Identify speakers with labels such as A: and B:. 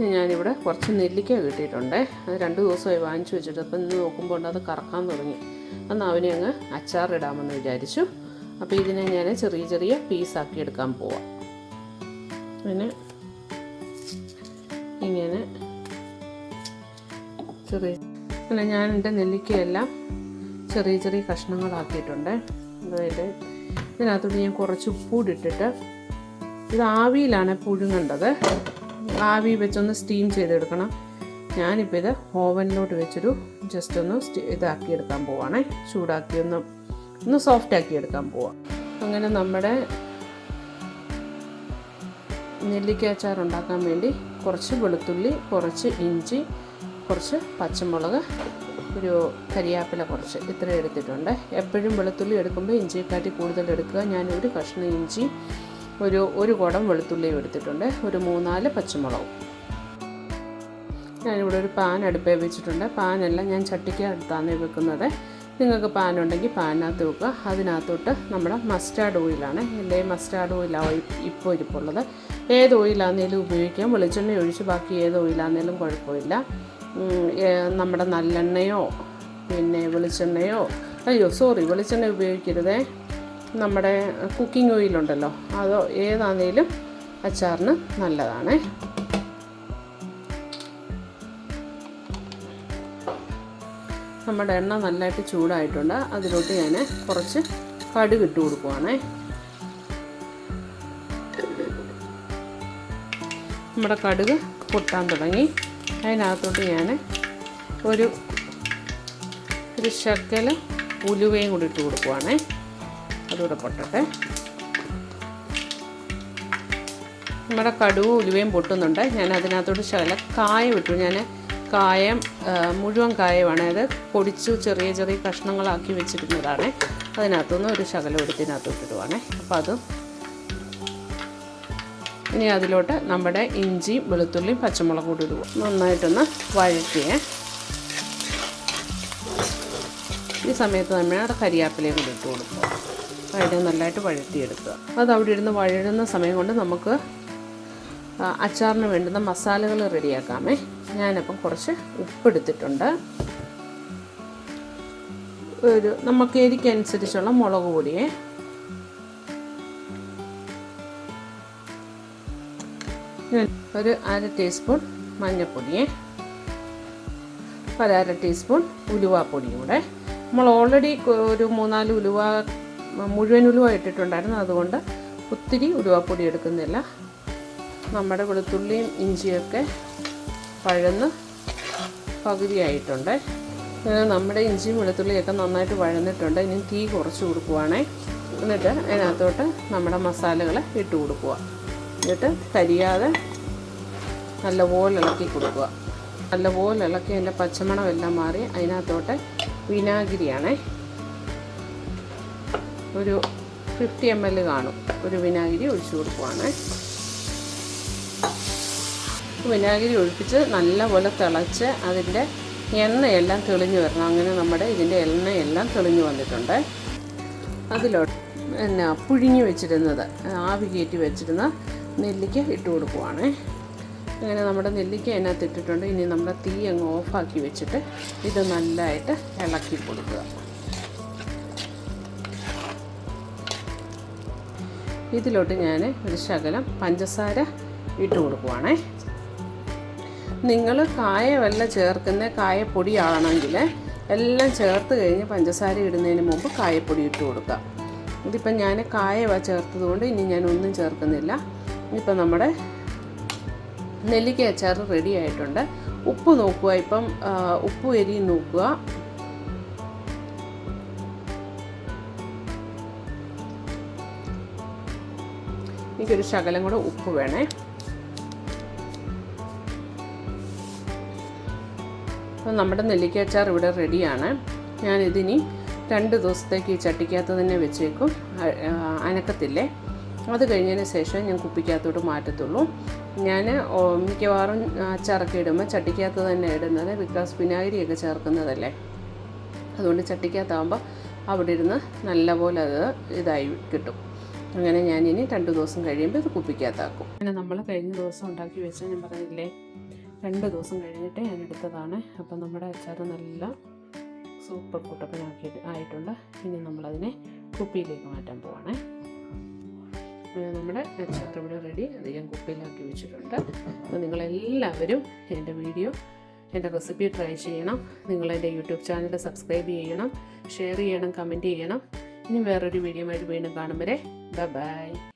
A: ഞാനിവിടെ കുറച്ച് നെല്ലിക്ക കിട്ടിയിട്ടുണ്ട്. അത് രണ്ട് ദിവസമായി വാങ്ങിച്ചു വെച്ചിട്ട് അപ്പം ഇന്ന് നോക്കുമ്പോൾ അത് കറക്കാൻ തുടങ്ങി. എന്നാൽ അവനെ അങ്ങ് അച്ചാറിടാമെന്ന് വിചാരിച്ചു. അപ്പോൾ ഇതിനെ ഞാൻ ചെറിയ ചെറിയ പീസാക്കി എടുക്കാൻ പോവാം. പിന്നെ ഇങ്ങനെ ചെറിയ പിന്നെ ഞാൻ എന്റെ നെല്ലിക്കയെല്ലാം ചെറിയ ചെറിയ കഷ്ണങ്ങളാക്കിയിട്ടുണ്ട്. അതായത് ഇതിനകത്തോട്ട് ഞാൻ കുറച്ച് ഉപ്പൂടിട്ടിട്ട് ഇത് ആവിയിലാണ് പുഴുങ്ങേണ്ടത്. ആവി വെച്ചൊന്ന് സ്റ്റീം ചെയ്തെടുക്കണം. ഞാനിപ്പോൾ ഇത് ഓവനിലോട്ട് വെച്ചൊരു ജസ്റ്റ് ഒന്ന് ഇതാക്കി എടുക്കാൻ പോവാണേ. ചൂടാക്കി ഒന്ന് ഒന്ന് സോഫ്റ്റ് ആക്കി എടുക്കാൻ പോവാം. അങ്ങനെ നമ്മുടെ നെല്ലിക്ക അച്ചാർ ഉണ്ടാക്കാൻ വേണ്ടി കുറച്ച് വെളുത്തുള്ളി കുറച്ച് ഇഞ്ചി കുറച്ച് പച്ചമുളക് ഒരു കരിയാപ്പില കുറച്ച് ഇത്ര എടുത്തിട്ടുണ്ട്. എപ്പോഴും വെളുത്തുള്ളി എടുക്കുമ്പോൾ ഇഞ്ചിയെക്കാട്ടി കൂടുതൽ എടുക്കുക. ഞാൻ ഒരു കഷ്ണം ഇഞ്ചി ഒരു ഒരു കുടം വെളുത്തുള്ളിയും എടുത്തിട്ടുണ്ട്. ഒരു മൂന്നാൽ പച്ചമുളകും. ഞാനിവിടെ ഒരു പാൻ അടുപ്പേ വെച്ചിട്ടുണ്ട്. പാനെല്ലാം ഞാൻ ചട്ടിക്ക് അടുത്താണ് വെക്കുന്നത്. നിങ്ങൾക്ക് പാനുണ്ടെങ്കിൽ പാനിനകത്ത് വെക്കുക. അതിനകത്തോട്ട് നമ്മുടെ മസ്റ്റാർഡ് ഓയിലാണ് എന്റെ മസ്റ്റാർഡ് ഓയിലാണ് ഇപ്പോൾ ഇരിപ്പുള്ളത്. ഏത് ഓയിലാണെങ്കിലും ഉപയോഗിക്കാം. വെളിച്ചെണ്ണ ഒഴിച്ച് ബാക്കി ഏത് ഓയിലാണെങ്കിലും കുഴപ്പമില്ല. നമ്മുടെ നല്ലെണ്ണയോ പിന്നെ വെളിച്ചെണ്ണയോ. അയ്യോ സോറി വെളിച്ചെണ്ണ ഉപയോഗിക്കരുതേ. നമ്മുടെ കുക്കിംഗ് ഓയിലുണ്ടല്ലോ. അതോ ഏതാണേലും അച്ചാറിന് നല്ലതാണ്. നമ്മുടെ എണ്ണ നല്ലതായിട്ട് ചൂടായിട്ടുണ്ട്. അതിലോട്ട് ഞാൻ കുറച്ച് കടുക് ഇട്ട് കൊടുക്കുവാണേ. നമ്മുടെ കടുക് പൊട്ടാൻ തുടങ്ങി. അതിനകത്തോട്ട് ഞാൻ ഒരു ഒരു ശക്കല ഉലുവയും കൂടി ഇട്ട് കൊടുക്കുവാണേ. അതുകൂടെ പൊട്ടട്ടെ. നമ്മുടെ കടുവും ഉലുവയും പൊട്ടുന്നുണ്ട്. ഞാൻ അതിനകത്തോട് ശകല കായം ഇട്ടു. ഞാൻ കായം മുഴുവൻ കായമാണ്. അത് പൊടിച്ചു ചെറിയ ചെറിയ കഷ്ണങ്ങളാക്കി വെച്ചിരുന്നതാണ്. അതിനകത്തുനിന്ന് ഒരു ശകലം എടുത്തിനകത്തോട്ട് ഇടുവാണേ. അപ്പോൾ അതും ഇനി അതിലോട്ട് നമ്മുടെ ഇഞ്ചിയും വെളുത്തുള്ളിയും പച്ചമുളക് കൂടി ഇടുക. നന്നായിട്ടൊന്ന് വഴറ്റിയേ. ഈ സമയത്ത് നമ്മൾ നമ്മുടെ കരിയാപ്പിലയും കൂടി ഇട്ട് കൊടുക്കുക അതിനെ നല്ലതായിട്ട് വഴറ്റിയെടുക്കുക. അത് അവിടെ ഇരുന്ന് വഴഴുന്ന സമയം കൊണ്ട് നമുക്ക് അച്ചാറിന് വേണ്ടുന്ന മസാലകൾ റെഡിയാക്കാമേ. ഞാനപ്പം കുറച്ച് ഉപ്പെടുത്തിട്ടുണ്ട്. ഒരു നമുക്ക് എരിക്കനുസരിച്ചുള്ള മുളക് പൊടിയെ ഒരു അര ടീസ്പൂൺ മഞ്ഞൾപ്പൊടിയെ ഒരു അര ടീസ്പൂൺ ഉലുവാപ്പൊടിയും കൂടെ. നമ്മൾ ഓൾറെഡി ഒരു മൂന്നാൽ ഉലുവ മുഴുവൻ ഉലുവ ഇട്ടിട്ടുണ്ടായിരുന്നു. അതുകൊണ്ട് ഒത്തിരി ഉലുവാപ്പൊടി എടുക്കുന്നില്ല. നമ്മുടെ വെളുത്തുള്ളിയും ഇഞ്ചിയൊക്കെ പഴന്ന് പകുതിയായിട്ടുണ്ട്. നമ്മുടെ ഇഞ്ചിയും വെളുത്തുള്ളിയൊക്കെ നന്നായിട്ട് വഴന്നിട്ടുണ്ട്. ഇനി തീ കുറച്ച് കൊടുക്കുവാണേ. എന്നിട്ട് അതിനകത്തോട്ട് നമ്മുടെ മസാലകൾ ഇട്ട് കൊടുക്കുക എന്നിട്ട് കരിയാതെ നല്ലപോലെ ഇളക്കി കൊടുക്കുക നല്ലപോലെ ഇളക്കി അതിന്റെ പച്ചമണം എല്ലാം മാറി അതിനകത്തോട്ട് വിനാഗിരിയാണേ. ഒരു ഫിഫ്റ്റി എം എൽ കാണും. ഒരു വിനാഗിരി ഒഴിച്ചു കൊടുക്കുവാണ്. വിനാഗിരി ഒഴിപ്പിച്ച് നല്ലപോലെ തിളച്ച് അതിന്റെ എണ്ണയെല്ലാം തെളിഞ്ഞു വരണം. അങ്ങനെ നമ്മുടെ ഇതിന്റെ എണ്ണയെല്ലാം തെളിഞ്ഞു വന്നിട്ടുണ്ട്. അതിലോട്ട് എന്നാ പുഴുങ്ങി വെച്ചിരുന്നത് ആവി കയറ്റി വെച്ചിരുന്ന നെല്ലിക്ക ഇട്ട് കൊടുക്കുവാണേ. അങ്ങനെ നമ്മുടെ നെല്ലിക്ക അതിനകത്ത് ഇട്ടിട്ടുണ്ട്. ഇനി നമ്മുടെ തീ അങ്ങ് ഓഫാക്കി വെച്ചിട്ട് ഇത് നല്ലതായിട്ട് ഇളക്കി കൊടുക്കുക. ഇതിലോട്ട് ഞാൻ ഒരു ശകലം പഞ്ചസാര ഇട്ട് കൊടുക്കുവാണേ. നിങ്ങൾ കായ വല്ല ചേർക്കുന്ന കായപ്പൊടിയാണെങ്കിൽ എല്ലാം ചേർത്ത് കഴിഞ്ഞ് പഞ്ചസാര ഇടുന്നതിന് മുമ്പ് കായപ്പൊടി ഇട്ട് കൊടുക്കുക. ഇതിപ്പം ഞാൻ കായവ ചേർത്തതുകൊണ്ട് ഇനി ഞാൻ ഒന്നും ചേർക്കുന്നില്ല. ഇപ്പം നമ്മുടെ നെല്ലിക്ക അച്ചാർ റെഡി ആയിട്ടുണ്ട്. ഉപ്പ് നോക്കുക. ഇപ്പം ഉപ്പ് എരിയും നോക്കുക. എനിക്കൊരു ശകലം കൂടെ ഉപ്പ് വേണേ. അപ്പോൾ നമ്മുടെ നെല്ലിക്ക അച്ചാർ ഇവിടെ റെഡിയാണ്. ഞാനിതിനി രണ്ട് ദിവസത്തേക്ക് ഈ ചട്ടിക്കകത്ത് തന്നെ വെച്ചേക്കും. അനക്കത്തില്ലേ? അത് കഴിഞ്ഞതിന് ശേഷം ഞാൻ കുപ്പിക്കകത്തോട്ട് മാറ്റത്തുള്ളൂ. ഞാൻ മിക്കവാറും അച്ചാറൊക്കെ ഇടുമ്പോൾ ചട്ടിക്കകത്ത് തന്നെ ഇടുന്നത് ബിക്കോസ് വിനാഗിരിയൊക്കെ ചേർക്കുന്നതല്ലേ? അതുകൊണ്ട് ചട്ടിക്കകത്താകുമ്പോൾ അവിടെ ഇരുന്ന് നല്ലപോലെ അത് ഇതായി കിട്ടും. അങ്ങനെ ഇനി രണ്ട് ദിവസം കഴിയുമ്പോൾ ഇത് കുപ്പിക്കകത്താക്കും. അങ്ങനെ നമ്മൾ കഴിഞ്ഞ ദിവസം ഉണ്ടാക്കി വെച്ച ഞാൻ പറഞ്ഞില്ലേ രണ്ട് ദിവസം കഴിഞ്ഞിട്ട് ഞാൻ എടുത്തതാണ്. അപ്പം നമ്മുടെ അച്ചാർ നല്ല സൂപ്പർ കൂട്ടപ്പനാക്കി ആയിട്ടുണ്ട്. ഇനി നമ്മളതിനെ കുപ്പിയിലേക്ക് മാറ്റാൻ പോവാണേ. നമ്മുടെ അച്ചാർ ഇവിടെ റെഡി അത് ഞാൻ കുപ്പിയിലാക്കി വെച്ചിട്ടുണ്ട്. അപ്പോൾ നിങ്ങളെല്ലാവരും എന്റെ വീഡിയോ എന്റെ റെസിപ്പി ട്രൈ ചെയ്യണം. നിങ്ങൾ എന്റെ യൂട്യൂബ് ചാനൽ സബ്സ്ക്രൈബ് ചെയ്യണം. ഷെയർ ചെയ്യണം കമന്റ് ചെയ്യണം. ഇനി വേറൊരു വീഡിയോ ആയിട്ട് വീണ്ടും കാണും വരെ. Bye-bye.